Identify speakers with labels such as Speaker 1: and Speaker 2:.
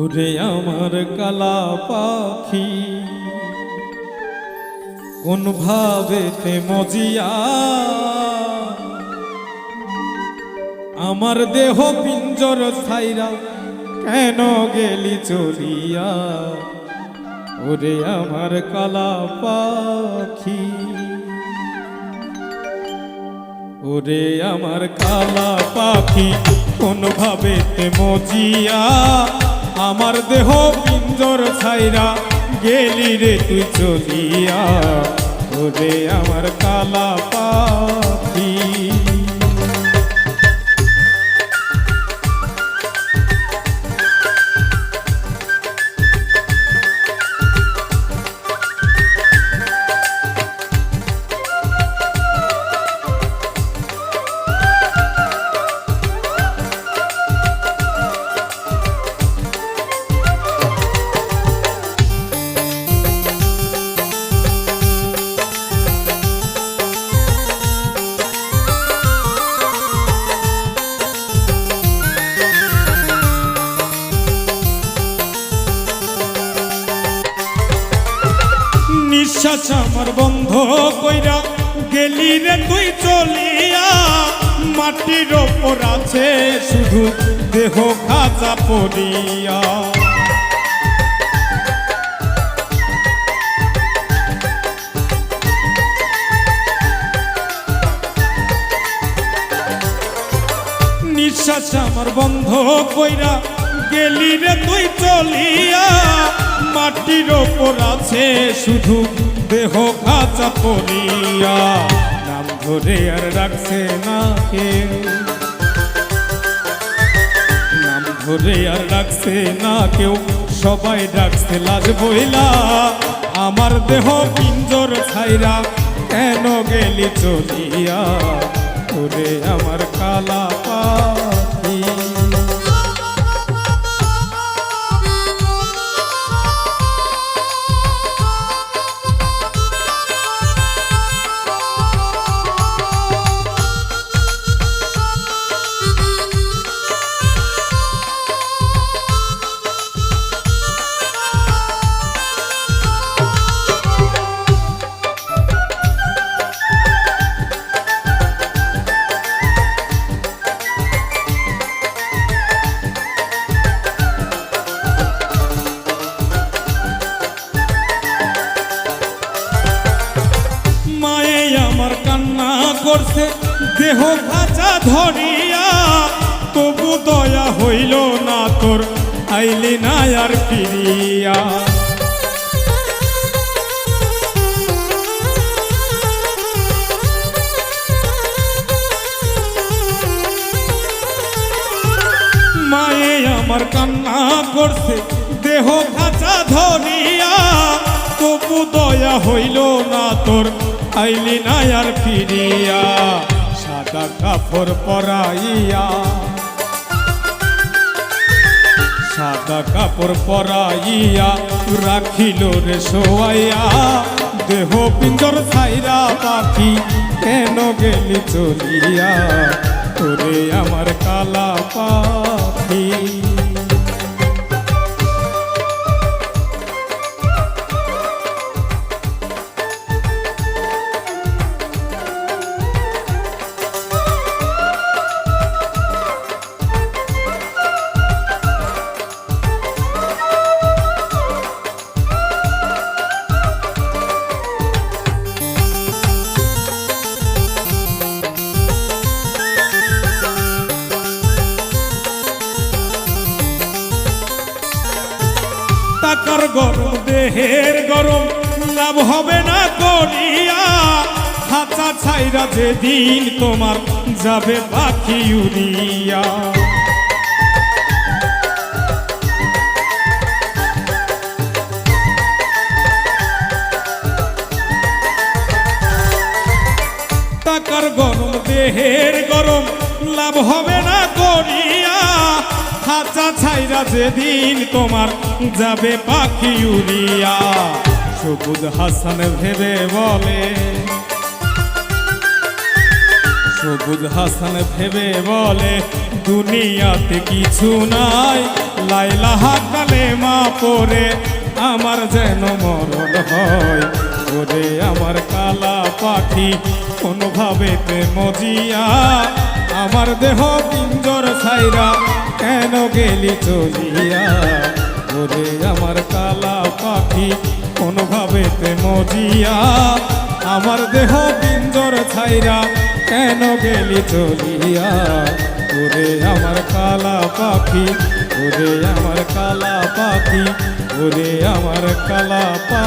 Speaker 1: ওরে আমার কালা পাখি, কোন ভাবেতে মজিয়া? আমার দেহ পিঞ্জর ছাইরা কেন গেলি চলিয়া ওরে আমার কালা পাখি, ওরে আমার কালা পাখি, কোন ভাবেতে মজিয়া? আমার দেহ পিঞ্জর ছাইরা গেলি রে তুই চলিয়া। ওরে আমার কালা পাখি নিঃশ্বাস আমার বন্ধ কইরা গেলি রে তুই চলিয়া। মাটির ওপর আছে শুধু দেহ খাজা পড়িয়া। নিঃশ্বাস আমার বন্ধ কইরা গেলি রে তুই চলিয়া। মাটির ওপর আছে শুধু দেহ খাঁচা পড়িয়া, নাম ধরে আর রাখছে না কে নাম ধরে আর রাখছে না কেউ সবাই ডাকছে লাজ বইলা। আমার দেহ পিঞ্জর ছাইরা কেন গেলি চলিয়া? ওরে আমার কালা পাখি। করছে, দেহ ভাজা ধরিয়া, তবু দয়া হইল না তোর, আইলি না আর ফিরিয়া। মায়ে আমার কান্না করছে, দেহ খাঁচা ধরিয়া, তবু দয়া হইল না তোর আইলি না আর ফিরিয়া, সাদা কাপড় পরাইয়া। সাদা কাপড় পরাইয়া রাখিল রে শোয়াইয়া দেহ পিঞ্জর ছাইরা পাখি কেন গেলি চলিয়া? তোরে আমার কালা পাখি। টাকার গরম, দেহের গরম। লাভ হবে না করিয়া। খাঁচা ছাইরা যেদিন তোমার যাবে পাখি উড়িয়া। টাকার গরম, দেহের গরম। লাভ হবে না করিয়া। খাঁচা ছাইরা যেদিন তোমার যাবে পাখি উড়িয়া। সবুজ হাসান ভেবে বলে। সবুজ হাসান ভেবে বলে, দুনিয়াতে কিছু নাই। লাইলা হাকালে মা পরে, আমার যেন মরণ হয়। ওরে আমার কালা পাখি কোনোভাবেতে মজিয়া আমার দেহ পিঞ্জর ছাইরা কেন গেলি চলিয়া? ওরে আমার কালা পাখি, কোনোভাবে কোনোভাবেতে মজিয়া। আমার দেহ পিঞ্জর ছাইরা কেন গেলি চলিয়া? ওরে আমার কালা পাখি, ওরে আমার কালা পাখি, ওরে আমার কালা পা